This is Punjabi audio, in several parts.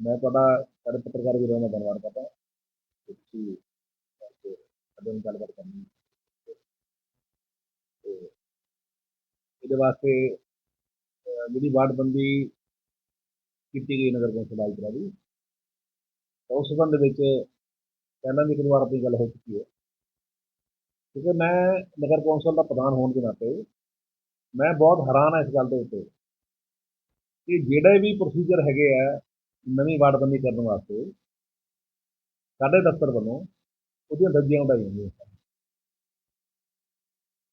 ਮੈਂ ਤੁਹਾਡਾ ਸਾਡੇ ਪੱਤਰਕਾਰ ਵੀਰਾਂ ਦਾ ਧੰਨਵਾਦ ਕਰਦਾ ਕਿ ਤੁਸੀਂ ਸਾਡੇ ਨਾਲ ਗੱਲਬਾਤ ਕਰਨੀ ਤੇ ਇਹਦੇ ਵਾਸਤੇ ਅਹ, ਜਿਹੜੀ ਵਾਰਡਬੰਦੀ ਕੀਤੀ ਗਈ ਨਗਰ ਕੌਂਸਲ ਆਜਪੁਰਾ ਦੀ ਉਸ ਸੰਬੰਧ ਵਿੱਚ ਪਹਿਲਾਂ ਵੀ ਇੱਕ ਦੋ ਵਾਰ ਆਪਣੀ ਗੱਲ ਹੋ ਚੁੱਕੀ ਹੈ। ਕਿਉਂਕਿ ਮੈਂ ਨਗਰ ਕੌਂਸਲ ਦਾ ਪ੍ਰਧਾਨ ਹੋਣ ਦੇ ਨਾਤੇ ਮੈਂ ਬਹੁਤ ਹੈਰਾਨ ਹਾਂ ਇਸ ਗੱਲ ਦੇ ਉੱਤੇ ਕਿ ਜਿਹੜੇ ਵੀ ਪ੍ਰੋਸੀਜਰ ਹੈਗੇ ਆ ਨਵੀਂ ਵਾਰਡਬੰਦੀ ਕਰਨ ਵਾਸਤੇ ਸਾਡੇ ਦਫ਼ਤਰ ਵੱਲੋਂ ਉਹਦੀਆਂ ਦਰਜੀਆਂ ਉਡਾਈਆਂ ਜਾਂਦੀਆਂ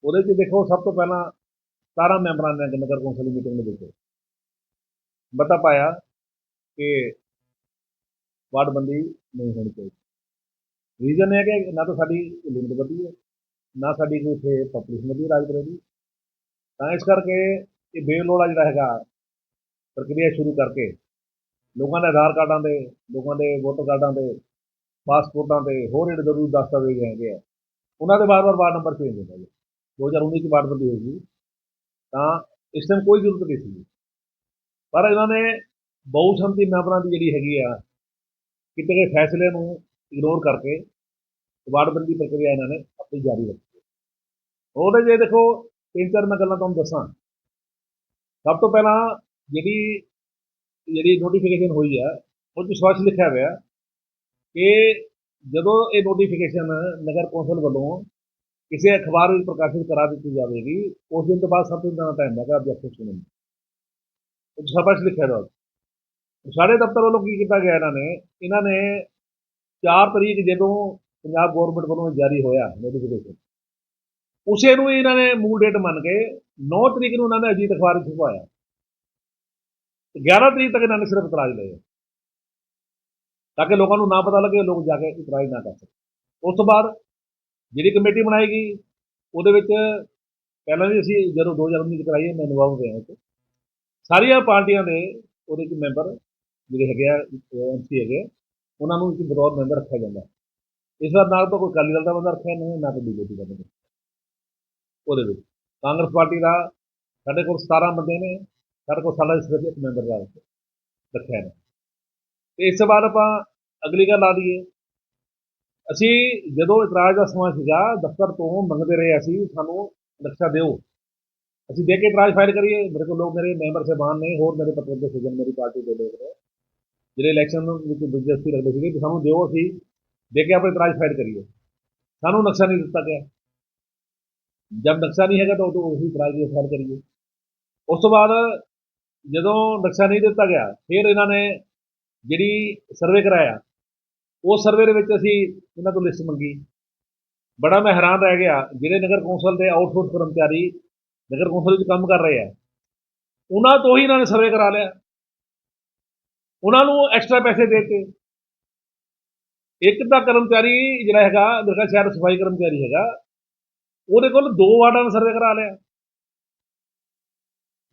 ਉਹਦੇ 'ਚ ਦੇਖੋ ਸਭ ਤੋਂ ਪਹਿਲਾਂ 17 ਮੈਂਬਰਾਂ ਨੇ ਨਗਰ ਕੌਂਸਲ ਦੀ ਮੀਟਿੰਗ ਦੇ ਵਿੱਚ ਮਤਾ ਪਾਇਆ ਕਿ ਵਾਰਡਬੰਦੀ ਨਹੀਂ ਹੋਣੀ ਚਾਹੀਦੀ। ਰੀਜ਼ਨ ਇਹ ਹੈ ਕਿ ਨਾ ਤਾਂ ਸਾਡੀ ਲਿਮਿਟ ਵਧੀ ਹੈ, ਨਾ ਸਾਡੀ ਕੋਈ ਇੱਥੇ ਪੋਪੂਲੇਸ਼ਨ ਵਧੀ ਹੈ ਰਾਜਪੁਰੇ ਤਾਂ ਇਸ ਕਰਕੇ ਇਹ ਬੇਲੋੜਾ ਜਿਹੜਾ ਹੈਗਾ ਪ੍ਰਕਿਰਿਆ ਸ਼ੁਰੂ ਕਰਕੇ ਲੋਕਾਂ ਦੇ ਆਧਾਰ ਕਾਰਡਾਂ ਦੇ ਲੋਕਾਂ ਦੇ ਵੋਟਰ ਕਾਰਡਾਂ ਦੇ ਪਾਸਪੋਰਟਾਂ 'ਤੇ, ਹੋਰ ਜਿਹੜੇ ਜ਼ਰੂਰੀ ਦਸਤਾਵੇਜ਼ ਹੈਗੇ ਆ, ਉਹਨਾਂ ਦੇ ਵਾਰ-ਵਾਰ ਵਾਰਡ ਨੰਬਰ ਚੇਂਜ ਹੁੰਦਾ ਜੀ। 2019 ਚ ਵਾਰਡਬੰਦੀ ਹੋਈ ਤਾਂ ਇਸ ਟਾਈਮ ਕੋਈ ਜ਼ਰੂਰਤ ਨਹੀਂ ਸੀ। ਪਰ ਇਹਨਾਂ ਨੇ ਬਹੁ ਸੰਮਤੀ ਮੈਂਬਰਾਂ ਦੀ ਜਿਹੜੀ ਹੈਗੀ ਆ, ਕਿਤੇ ਗਏ ਫੈਸਲੇ ਨੂੰ ਇਗਨੋਰ ਕਰਕੇ ਵਾਰਡਬੰਦੀ ਪ੍ਰਕਿਰਿਆ ਇਹਨਾਂ ਨੇ ਆਪਣੀ ਜਾਰੀ ਰੱਖੀ ਉਹਦੇ ਜੇ ਦੇਖੋ ਤਿੰਨ ਚਾਰ ਮੈਂ ਗੱਲਾਂ ਤੁਹਾਨੂੰ ਦੱਸਾਂ। ਸਭ ਤੋਂ ਪਹਿਲਾਂ ਜਿਹੜੀ ਜਿਹੜੀ ਨੋਟੀਫਿਕੇਸ਼ਨ ਹੋਈ ਆ ਉਹ 'ਚ ਸਪਸ਼ਟ ਲਿਖਿਆ ਹੋਇਆ ਕਿ ਜਦੋਂ ਇਹ ਨੋਟੀਫਿਕੇਸ਼ਨ ਨਗਰ ਕੌਂਸਲ ਵੱਲੋਂ ਕਿਸੇ ਅਖਬਾਰ ਵਿੱਚ ਪ੍ਰਕਾਸ਼ਿਤ ਕਰਾ ਦਿੱਤੀ ਜਾਵੇਗੀ, ਉਸ ਦਿਨ ਤੋਂ ਬਾਅਦ ਸਭ ਤੋਂ ਜ਼ਿਆਦਾ ਟਾਈਮ ਹੈਗਾ ਆਬਜੈਕਸ਼ਨ ਸੁਣਨ ਉਹ 'ਚ ਸਪਸ਼ਟ ਲਿਖਿਆ ਹੋਇਆ। ਸਾਡੇ ਦਫ਼ਤਰ ਵੱਲੋਂ ਕੀ ਕੀਤਾ ਗਿਆ ਇਹਨਾਂ ਨੇ? ਇਹਨਾਂ ਨੇ 4 ਤਰੀਕ ਜਦੋਂ ਪੰਜਾਬ ਗਵਰਨਮੈਂਟ ਵੱਲੋਂ ਜਾਰੀ ਹੋਇਆ ਨੋਟੀਫਿਕੇਸ਼ਨ ਉਸੇ ਨੂੰ ਇਹਨਾਂ ਨੇ ਮੂਲ ਡੇਟ ਮੰਨ ਕੇ 9 ਤਰੀਕ ਨੂੰ ਉਹਨਾਂ ਨੇ ਅਜੀਤ ਅਖਬਾਰ ਵਿੱਚ ਛਪਵਾਇਆ। 11 ਤਰੀਕ ਤੱਕ ਇਹਨਾਂ ਨੇ ਸਿਰਫ ਇਤਰਾਜ਼ ਲਏ ਤਾਂ ਕਿ ਲੋਕਾਂ ਨੂੰ ਨਾ ਪਤਾ ਲੱਗੇ ਲੋਕ ਜਾ ਕੇ ਇਤਰਾਜ਼ ਨਾ ਕਰ ਸਕਣ। ਉਸ ਤੋਂ ਬਾਅਦ ਜਿਹੜੀ ਕਮੇਟੀ ਬਣਾਈ ਗਈ ਉਹਦੇ ਵਿੱਚ ਪਹਿਲਾਂ ਵੀ ਅਸੀਂ ਜਦੋਂ 2019 ਚ ਕਰਾਈ ਹੈ ਮੈਂ ਇਨਵੋਲਵ ਹੋਇਆ ਉਹ 'ਚ ਸਾਰੀਆਂ ਪਾਰਟੀਆਂ ਦੇ ਉਹਦੇ ਚ ਮੈਂਬਰ ਜਿਹੜੇ ਹੈਗੇ ਆ ਐਮਸੀ ਹੈਗੇ ਆ, ਉਹਨਾਂ ਨੂੰ ਇੱਕ ਬਤੌਰ ਮੈਂਬਰ ਰੱਖਿਆ ਜਾਂਦਾ ਇਸ ਵਾਰ ਨਾਲ ਤਾਂ ਕੋਈ ਅਕਾਲੀ ਦਲ ਦਾ ਬੰਦਾ ਰੱਖਿਆ ਨਹੀਂ ਨਾ ਕੋਈ ਬੀਜੇਪੀ ਦਾ ਬੰਦਾ ਉਹਦੇ ਵਿੱਚ ਕਾਂਗਰਸ ਪਾਰਟੀ ਦਾ ਸਾਡੇ ਕੋਲ 17 ਬੰਦੇ ਨੇ ਸਾਡੇ ਕੋਲ ਸਾਡਾ ਸਿਰਫ ਇੱਕ ਮੈਂਬਰ ਦਾ ਰੱਖਿਆ ਹੈ ਤੇ ਇਸ ਤੋਂ ਬਾਅਦ ਆਪਾਂ ਅਗਲੀ ਗੱਲ ਆ ਲਈਏ ਅਸੀਂ ਜਦੋਂ ਇਤਰਾਜ਼ ਦਾ ਸਮਾਂ ਸੀਗਾ, ਦਫ਼ਤਰ ਤੋਂ ਮੰਗਦੇ ਰਹੇ ਅਸੀਂ, ਸਾਨੂੰ ਨਕਸ਼ਾ ਦਿਓ। ਅਸੀਂ ਦੇ ਕੇ ਇਤਰਾਜ਼ ਫਾਈਲ ਕਰੀਏ। ਮੇਰੇ ਕੋਲ ਲੋਕ ਮੇਰੇ ਮੈਂਬਰ ਸਾਹਿਬਾਨ ਨੇ, ਹੋਰ ਮੇਰੇ ਪੱਤਰ ਦੇ ਸੱਜਣ ਮੇਰੀ ਪਾਰਟੀ ਦੇ ਲੋਕ ਨੇ। ਜਿਹੜੇ ਇਲੈਕਸ਼ਨ ਵਿੱਚ ਦਿਲਚਸਪੀ ਰੱਖਦੇ ਸੀਗੇ ਕਿ ਸਾਨੂੰ ਦਿਓ ਅਸੀਂ, ਦੇ ਕੇ ਆਪਣੇ ਇਤਰਾਜ਼ ਫਾਈਲ ਕਰੀਏ। ਸਾਨੂੰ ਨਕਸ਼ਾ ਨਹੀਂ ਦਿੱਤਾ ਗਿਆ। ਜਦ ਨਕਸ਼ਾ ਨਹੀਂ ਹੈਗਾ ਤਾਂ ਉਦੋਂ ਉਸੇ ਇਤਰਾਜ਼ ਦੀ ਫਾਈਲ ਕਰੀਏ। ਉਸ ਤੋਂ ਬਾਅਦ ਜਦੋਂ ਨਕਸ਼ਾ ਨਹੀਂ ਦਿੱਤਾ ਗਿਆ, ਫਿਰ ਇਹਨਾਂ ਨੇ ਜਿਹੜੀ ਸਰਵੇ ਕਰਾਇਆ, ਉਸ ਸਰਵੇ ਦੇ ਵਿੱਚ ਅਸੀਂ ਇਹਨਾਂ ਤੋਂ ਲਿਸਟ ਮੰਗੀ। ਬੜਾ ਮੈਂ ਹੈਰਾਨ ਰਹਿ ਗਿਆ, ਜਿਹੜੇ ਨਗਰ ਕੌਂਸਲ ਦੇ ਆਊਟਸੋਰਸ ਕਰਮਚਾਰੀ ਨਗਰ ਕੌਂਸਲ ਵਿੱਚ ਕੰਮ ਕਰ ਰਹੇ ਆ, ਉਹਨਾਂ ਤੋਂ ਹੀ ਇਹਨਾਂ ਨੇ ਸਰਵੇ ਕਰਾ ਲਿਆ। ਉਹਨਾਂ ਨੂੰ ਐਕਸਟਰਾ ਪੈਸੇ ਦੇ ਕੇ ਇੱਕ ਤਾਂ ਕਰਮਚਾਰੀ ਜਿਹੜਾ ਹੈਗਾ ਜਿਹੜਾ ਸ਼ਹਿਰ ਸਫ਼ਾਈ ਕਰਮਚਾਰੀ ਹੈਗਾ, ਉਹਦੇ ਕੋਲ ਦੋ ਵਾਰਡਾਂ ਦਾ ਸਰਵੇ ਕਰਾ ਲਿਆ।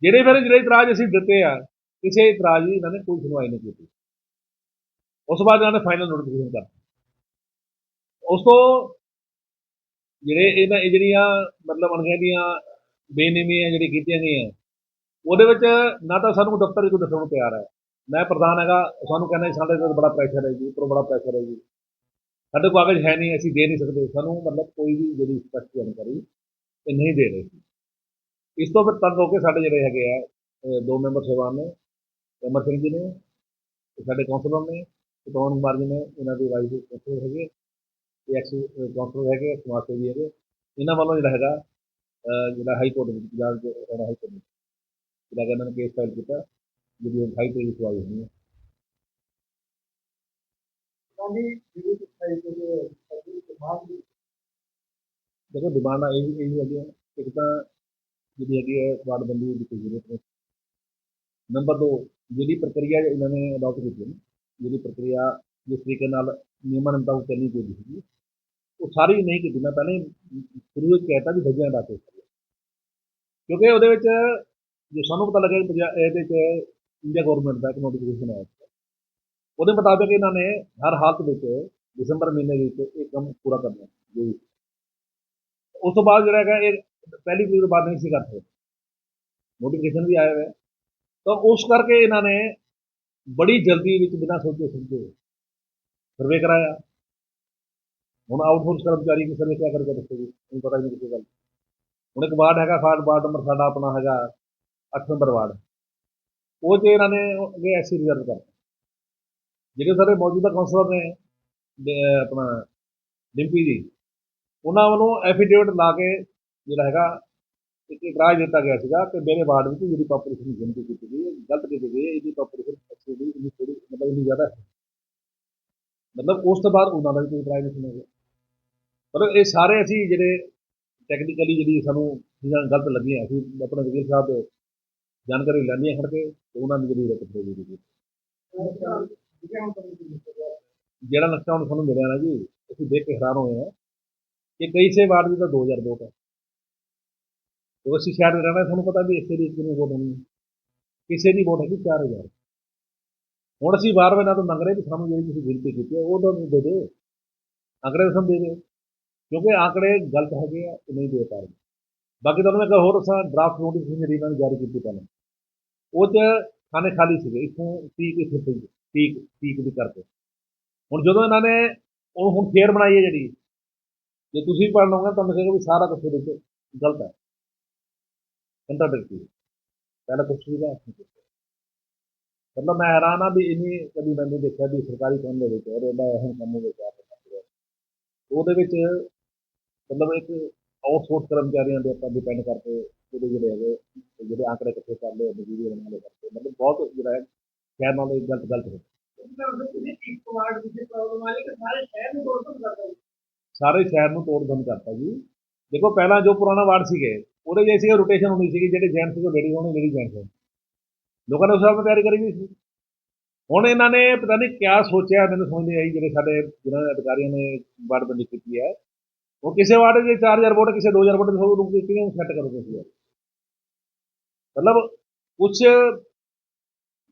ਜਿਹੜੇ ਫਿਰ ਜਿਹੜੇ ਇਤਰਾਜ਼ ਅਸੀਂ ਦਿੱਤੇ ਆ, ਕਿਸੇ ਇਤਰਾਜ਼ ਦੀ ਇਹਨਾਂ ਨੇ ਕੋਈ ਸੁਣਵਾਈ ਨਹੀਂ ਕੀਤੀ। ਉਸ ਤੋਂ ਬਾਅਦ ਇਹਨਾਂ ਨੇ ਫਾਈਨਲ ਨੋਟੀਫਿਕੇਸ਼ਨ ਕਰ ਉਸ ਤੋਂ ਜਿਹੜੇ ਇਹਨਾਂ ਇਹ ਜਿਹੜੀਆਂ ਮਤਲਬ ਅਣਗਹਿਲੀਆਂ ਬੇਨਿਯਮੀਆਂ ਜਿਹੜੀ ਕੀਤੀਆਂ ਗਈਆਂ, ਉਹਦੇ ਵਿੱਚ ਨਾ ਤਾਂ ਸਾਨੂੰ ਦਫ਼ਤਰ ਵਿੱਚ ਕੋਈ ਦੱਸਣ ਨੂੰ ਤਿਆਰ ਹੈ। ਮੈਂ ਪ੍ਰਧਾਨ ਹੈਗਾ, ਸਾਨੂੰ ਕਹਿੰਦਾ ਸਾਡੇ ਤੇ ਬੜਾ ਪ੍ਰੈਸ਼ਰ ਹੈ ਜੀ, ਉੱਪਰੋਂ ਬੜਾ ਪ੍ਰੈਸ਼ਰ ਹੈ ਜੀ। ਸਾਡੇ ਕੋਲ ਕਾਗਜ਼ ਹੈ ਨਹੀਂ, ਅਸੀਂ ਦੇ ਨਹੀਂ ਸਕਦੇ। ਸਾਨੂੰ ਮਤਲਬ ਕੋਈ ਵੀ ਜਿਹੜੀ ਸਪਸ਼ਟ ਜਾਣਕਾਰੀ ਇਹ ਨਹੀਂ ਦੇ ਰਹੇ। ਇਸ ਤੋਂ ਫਿਰ ਤੰਗ ਹੋ ਕੇ ਸਾਡੇ ਜਿਹੜੇ ਹੈਗੇ ਆ ਦੋ ਮੈਂਬਰ ਸਾਹਿਬਾਨ ਨੇ ਅਮਰ ਸਿੰਘ ਜੀ ਨੇ ਸਾਡੇ ਕਾਉਂਸਲਰ ਨੇ ਪਵਨ ਕੁਮਾਰ ਜੀ ਨੇ ਇਹਨਾਂ ਦੀ ਵਾਈਸ ਕਾਉਂਸਲਰ ਹੈਗੇ ਤੇ ਐਕਸ ਕਾਉਂਸਲਰ ਹੈਗੇ ਸਮਾਜ ਸੇਵੀ ਹੈਗੇ ਇਹਨਾਂ ਵੱਲੋਂ ਜਿਹੜਾ ਹੈਗਾ ਜਿਹੜਾ ਹਾਈ ਕੋਰਟ ਵਿੱਚ ਦੇ ਹਰਿਆਣਾ ਹਾਈ ਕੋਰਟ ਜਿਹੜਾ ਇਹਨਾਂ ਨੇ ਕੇਸ ਫਾਈਲ ਕੀਤਾ ਜਿਹੜੀ ਹਾਈ ਕੋਰਟ ਵਿੱਚ ਆਈ ਹੋਈ ਹੈ। ਜਿਹੜੀ ਦੇਖੋ ਡਿਮਾਂਡਾਂ ਇਹ ਇਹ ਹੈਗੀਆਂ ਇੱਕ ਤਾਂ ਜਿਹੜੀ ਹੈਗੀ ਹੈ ਵਾਰਡਬੰਦੀ ਦੀ ਜ਼ਰੂਰਤ ਨਹੀਂ। ਨੰਬਰ 2 ਜਿਹੜੀ ਪ੍ਰਕਿਰਿਆ ਇਹਨਾਂ ਨੇ ਅਡਾਪਟ ਕੀਤੀ ਹੈ ਜਿਹੜੀ ਪ੍ਰਕਿਰਿਆ ਜਿਸ ਤਰੀਕੇ ਨਾਲ ਨਿਯਮਾਂ ਦੇ ਮੁਤਾਬਕ ਚੱਲਣੀ ਚਾਹੀਦੀ ਸੀ ਉਹ ਸਾਰੀ ਨਹੀਂ ਕੀਤੀ। ਮੈਂ ਪਹਿਲਾਂ ਹੀ ਸ਼ੁਰੂ ਵਿੱਚ ਕਹਿਤਾ ਵੀ ਭੱਜਿਆ ਦਾ ਕਿਉਂਕਿ ਉਹਦੇ ਵਿੱਚ ਜੇ ਸਾਨੂੰ ਪਤਾ ਲੱਗਿਆ ਕਿ ਇਹਦੇ ਚ ਇੰਡੀਆ ਗਵਰਨਮੈਂਟ ਦਾ ਇੱਕ ਨੋਟੀਫਿਕੇਸ਼ਨ ਆਇਆ ਸੀ। ਉਹਦੇ ਮੁਤਾਬਕ ਇਹਨਾਂ ਨੇ ਹਰ ਹਾਲਤ ਵਿੱਚ ਦਸੰਬਰ ਮਹੀਨੇ ਵਿੱਚ ਇਹ ਕੰਮ ਪੂਰਾ ਕਰਨਾ ਜੋ ਉਸ ਤੋਂ ਬਾਅਦ ਜਿਹੜਾ ਹੈਗਾ ਇਹ ਪਹਿਲੀ ਤਰੀਕ ਤੋਂ ਬਾਅਦ ਨਹੀਂ ਸੀ ਕਰ ਸਕਦੇ। ਨੋਟੀਫਿਕੇਸ਼ਨ ਵੀ ਆਇਆ ਹੋਇਆ। ਤਾਂ ਉਸ ਕਰਕੇ ਇਹਨਾਂ ਨੇ ਬੜੀ ਜਲਦੀ ਵਿੱਚ ਬਿਨਾਂ ਸੋਚੇ ਸਮਝੇ ਸਰਵੇ ਕਰਾਇਆ। ਹੁਣ ਆਊਟਸੋਰਸ ਕਰਮਚਾਰੀ ਕਿਸੇ ਨੇ ਕਿਆ ਕਰਕੇ ਦੱਸੋ ਜੀ? ਤੁਹਾਨੂੰ ਪਤਾ ਨਹੀਂ ਕਿਸੇ ਗੱਲ ਹੁਣ ਇੱਕ ਵਾਰਡ ਹੈਗਾ ਫਾਰਡ ਵਾਰਡ ਨੰਬਰ ਸਾਡਾ ਆਪਣਾ ਹੈਗਾ 8 ਨੰਬਰ ਵਾਰਡ। ਉਹ 'ਚ ਇਹਨਾਂ ਨੇ ਅੱਗੇ ਐਸੀ ਰਿਜ਼ਰਵ ਕਰਤਾ। ਜਿਹੜੇ ਸਾਡੇ ਮੌਜੂਦਾ ਕਾਉਂਸਲਰ ਨੇ ਆਪਣਾ ਡਿੰਪੀ ਜੀ, ਉਹਨਾਂ ਵੱਲੋਂ ਐਫੀਡੇਵਿਟ ਲਾ ਕੇ ਜਿਹੜਾ ਹੈਗਾ, ਇੱਕ ਇਤਰਾਜ਼ ਦਿੱਤਾ ਗਿਆ ਸੀਗਾ ਕਿ ਮੇਰੇ ਵਾਰਡ ਵਿੱਚ ਜਿਹੜੀ ਪਾਪੂਲੇਸ਼ਨ ਗਿਣਤੀ ਕੀਤੀ ਗਈ ਹੈ, ਗਲਤ ਕੀਤੀ ਗਈ ਹੈ, ਇਹਦੀ ਪਾਪੂਲੇਸ਼ਨ ਐਕਚੁਅਲੀ ਇੰਨੀ ਥੋੜੀ ਮਤਲਬ ਇੰਨੀ ਜ਼ਿਆਦਾ ਹੈ। ਮਤਲਬ ਉਸ ਤੋਂ ਬਾਅਦ ਉਹਨਾਂ ਦਾ ਵੀ ਕੋਈ ਇਤਰਾਜ਼ ਨਹੀਂ ਸੁਣਿਆ ਗਿਆ ਪਰ ਇਹ ਸਾਰੇ ਅਸੀਂ ਜਿਹੜੇ ਟੈਕਨੀਕਲੀ ਜਿਹੜੀ ਸਾਨੂੰ ਚੀਜ਼ਾਂ ਗਲਤ ਲੱਗੀਆਂ, ਅਸੀਂ ਆਪਣੇ ਵਕੀਲ ਸਾਹਿਬ ਦੇ ਜਾਣਕਾਰੀ ਲੈਂਦੀਆਂ ਖੜ ਕੇ ਤੇ ਉਹਨਾਂ ਦੀ ਜਿਹੜੀ ਰਕਤ ਹੋ ਗਈ ਜਿਹੜਾ ਨਕਸ਼ਾ ਹੁਣ ਸਾਨੂੰ ਮਿਲਿਆ ਨਾ ਜੀ, ਅਸੀਂ ਦੇਖ ਕੇ ਹੈਰਾਨ ਹੋਏ ਹਾਂ ਕਿ ਕਈ ਸੇ ਵਾਰਡ ਦੀ ਤਾਂ 2000 ਵੋਟ ਜਦੋਂ ਅਸੀਂ ਸ਼ਹਿਰ ਦੇ ਰਹਿਣਾ ਸਾਨੂੰ ਪਤਾ ਵੀ ਇਸੇ ਦੀ ਕਿੰਨੀ ਵੋਟ ਹੋਣੀ ਹੈ। ਕਿਸੇ ਦੀ ਵੋਟ ਹੈਗੀ 4000 ਹੁਣ ਅਸੀਂ ਵਾਰ ਵਾਰ ਇਹਨਾਂ ਤੋਂ ਮੰਗ ਰਹੇ ਵੀ ਸਾਨੂੰ ਜਿਹੜੀ ਤੁਸੀਂ ਗਿਣਤੀ ਕੀਤੀ ਹੈ, ਉਹ ਤਾਂ ਦੇ ਦਿਓ। ਆંકੜੇ ਤਾਂ ਸਾਨੂੰ ਦੇ ਦਿਓ। ਕਿਉਂਕਿ ਆંકੜੇ ਗਲਤ ਹੈਗੇ ਆ, ਇਹ ਨਹੀਂ ਦੇ ਪਾ ਰਹੇ। ਬਾਕੀ ਤੁਹਾਨੂੰ ਮੈਂ ਇੱਕ ਹੋਰ ਦੱਸਾਂ ਡਰਾਫਟ ਨੋਟੀਫਿਕੇਸ਼ਨ ਜਿਹੜੀ ਇਹਨਾਂ ਨੇ ਜਾਰੀ ਕੀਤੀ ਪਹਿਲਾਂ। ਉਹ 'ਚ ਖਾਨੇ ਖਾਲੀ ਸੀਗੇ, ਇੱਥੋਂ 30 ਇੱਥੇ 30 30 ਦੀ ਕਰਕੇ ਹੁਣ ਜਦੋਂ ਇਹਨਾਂ ਨੇ ਉਹ ਹੁਣ ਫੇਰ ਬਣਾਈ ਹੈ ਜਿਹੜੀ, ਜੇ ਤੁਸੀਂ ਪੜ੍ਹ ਲਓਗੇ, ਤੁਹਾਨੂੰ ਕਹੇਗਾ ਵੀ ਸਾਰਾ ਕੁਝ ਇਹਦੇ 'ਚ ਗਲਤ ਹੈ। ਕੰਟਰਡਿਕਟਰੀ ਪਹਿਲਾਂ ਕੁਛ ਵੀ ਦਾ ਮਤਲਬ ਮੈਂ ਹੈਰਾਨ ਆ ਵੀ ਇੰਨੀ ਕਦੀ ਮੈਨੂੰ ਦੇਖਿਆ ਵੀ ਸਰਕਾਰੀ ਕੰਮ ਦੇ ਵਿੱਚ ਔਰ ਇਹਦਾ ਅਹਿਮ ਕੰਮ ਦੇ ਵਿੱਚ ਉਹਦੇ ਵਿੱਚ ਮਤਲਬ ਇੱਕ ਆਊਟਸੋਰਸ ਕਰਮਚਾਰੀਆਂ ਦੇ ਆਪਾਂ ਡਿਪੈਂਡ ਕਰਕੇ ਉਹਦੇ ਜਿਹੜੇ ਹੈਗੇ ਤੇ ਜਿਹੜੇ ਆંકੜੇ ਇਕੱਠੇ ਕਰ ਲਏ ਵੀਡੀਓ ਬਣਾ ਲਏ ਕਰਕੇ ਮਤਲਬ ਬਹੁਤ ਜਿਹੜਾ ਹੈ, ਸ਼ਹਿਰ ਨਾਲ ਇਹ ਗਲਤ ਗਲਤ ਹੈ ਸਾਰੇ ਸ਼ਹਿਰ ਨੂੰ ਤੋੜ ਬੰਦ ਕਰਤਾ ਜੀ। ਦੇਖੋ ਪਹਿਲਾਂ ਜੋ ਪੁਰਾਣਾ ਵਾਰਡ ਸੀਗੇ ਉਹਦੇ ਜੇ ਸੀਗੇ ਰੋਟੇਸ਼ਨ ਹੋਣੀ ਸੀਗੀ, ਜਿਹੜੇ ਜੈਂਟ ਸੀਗੇ ਲੇਡੀ ਹੋਣੀ ਲੇਡੀ ਜੈਂਟ ਲੋਕਾਂ ਨੇ ਉਸ ਹਿਸਾਬ ਨਾਲ ਤਿਆਰੀ ਕਰੀ ਹੋਈ ਸੀ। ਹੁਣ ਇਹਨਾਂ ਨੇ ਪਤਾ ਨਹੀਂ ਕਿਆ ਸੋਚਿਆ, ਮੈਨੂੰ ਸਮਝ ਨਹੀਂ ਆਈ, ਜਿਹੜੇ ਸਾਡੇ ਜਿਨ੍ਹਾਂ ਦੇ ਅਧਿਕਾਰੀਆਂ ਨੇ ਵਾਰਡ ਬੰਦੀ ਕੀਤੀ ਹੈ। ਉਹ ਕਿਸੇ ਵਾਰਡ ਦੇ 4000 ਵੋਟ, ਕਿਸੇ 2000 ਵੋਟ ਦੇ ਨੂੰ ਕਿਵੇਂ ਸੈੱਟ ਕਰੋਗੇ ਤੁਸੀਂ। ਮਤਲਬ ਕੁਝ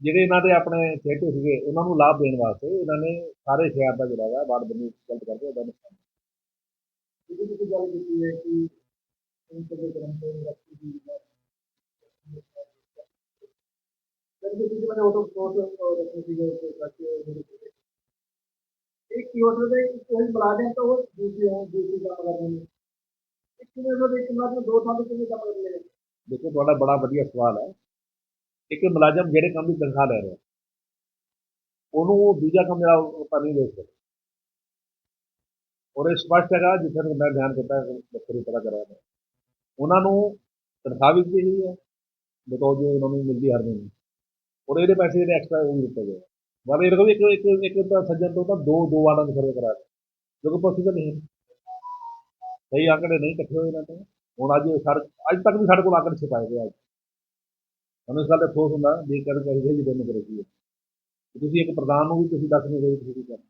ਜਿਹੜੇ ਇਹਨਾਂ ਦੇ ਆਪਣੇ ਚੇਤੇ ਸੀਗੇ, ਉਹਨਾਂ ਨੂੰ ਲਾਭ ਦੇਣ ਵਾਸਤੇ ਇਹਨਾਂ ਨੇ ਸਾਰੇ ਸ਼ਹਿਰ ਦਾ ਜਿਹੜਾ ਹੈ ਵਾਰਡ ਬੰਦੀ ਗਲਤ ਕਰਕੇ ਉਹਦਾ ਨੁਕਸਾਨ। ਜਿਹਦੀ ਤੁਸੀਂ ਗੱਲ ਕੀਤੀ ਹੈ ਕਿ ਇਹਨਾਂ ਦੇ ਕਰਮਚਾਰੀ ਰੱਖੀ ਦੀ ਜਦੋਂ ਤੁਸੀਂ ਮੈंने ਆਟੋ ਕੋਟ ਰੱਖੀ ਸੀ ਉਹ ਕਰਕੇ ਇੱਕ ਕਿਉਟਰ ਦੇ ਕੋਈ ਮੁਲਾਜ਼ਮ ਤਾਂ ਉਹ ਦੂਸਰੀ ਹੋ ਦੂਸਰੀ ਕੰਮ ਕਰ ਰਹੇ ਨੇ ਇੱਕ ਕਿਉਟਰ ਦੇ ਇੱਕ ਮੁਲਾਜ਼ਮ ਦੋ ਥਾਂ ਤੇ ਕਿਵੇਂ ਕੰਮ ਕਰ ਰਹੇ ਨੇ ਦੇਖੋ, ਤੁਹਾਡਾ ਬੜਾ ਵਧੀਆ ਸਵਾਲ ਹੈ। ਇੱਕ ਮੁਲਾਜ਼ਮ ਜਿਹੜੇ ਕੰਮ ਦੀ ਤਨਖਾਹ ਲੈ ਰਿਹਾ, ਉਹਨੂੰ ਦੂਜਾ ਕੰਮ ਜਿਹੜਾ, ਉਹ ਆਪਾਂ ਨਹੀਂ ਦੇ ਸਕਦੇ। ਔਰ ਇਹ ਸਪਸ਼ਟ ਹੈਗਾ, ਜਿੱਥੇ ਤੱਕ ਮੈਂ ਧਿਆਨ ਕੀਤਾ ਬੱਕਰੀ ਪਤਾ ਉਹਨਾਂ ਨੂੰ ਤਨਖਾਹ ਵੀ ਦਿੱਤੀ ਗਈ ਹੈ, ਬਤੌਰ ਜੋ ਉਹਨਾਂ ਨੂੰ ਮਿਲਦੀ ਹਰ ਮਹੀਨੇ। ਔਰ ਇਹਦੇ ਪੈਸੇ ਜਿਹੜੇ ਐਕਸਟਰਾ ਉਹ ਵੀ ਦਿੱਤੇ ਗਏ। ਮਤਲਬ ਇਹ ਦੇਖੋ ਇੱਕ ਇੱਕ ਇੱਕ ਤਾਂ ਸੱਜਣ ਤੋਂ ਤਾਂ ਦੋ ਦੋ ਵਾਰਾਂ ਦੀ ਸਰਵੇ ਕਰਾ ਰਹੇ ਜੋ ਕਿ ਪੋਸੀਬਲ ਨਹੀਂ। ਹੈ ਸਹੀ ਆਂਕੜੇ ਨਹੀਂ ਇਕੱਠੇ ਹੋਏ ਇਹਨਾਂ ਤੋਂ। ਹੁਣ ਅੱਜ ਸਰ, ਅੱਜ ਤੱਕ ਵੀ ਸਾਡੇ ਕੋਲ ਆਂਕੜੇ ਛਪਾਏ ਗਏ ਅੱਜ ਸਾਨੂੰ ਇਸ ਗੱਲ ਦਾ ਅਫਸੋਸ ਹੁੰਦਾ ਜੇ ਕਰ ਚਾਹੀਦੇ ਜੀ ਡੈਮੋਕ੍ਰੇਸੀ ਹੈ ਤੁਸੀਂ ਇੱਕ ਪ੍ਰਧਾਨ ਨੂੰ ਵੀ ਤੁਸੀਂ ਦੱਸ ਨਹੀਂ ਰਹੇ ਤੁਸੀਂ ਕੀ ਕਰਨਾ।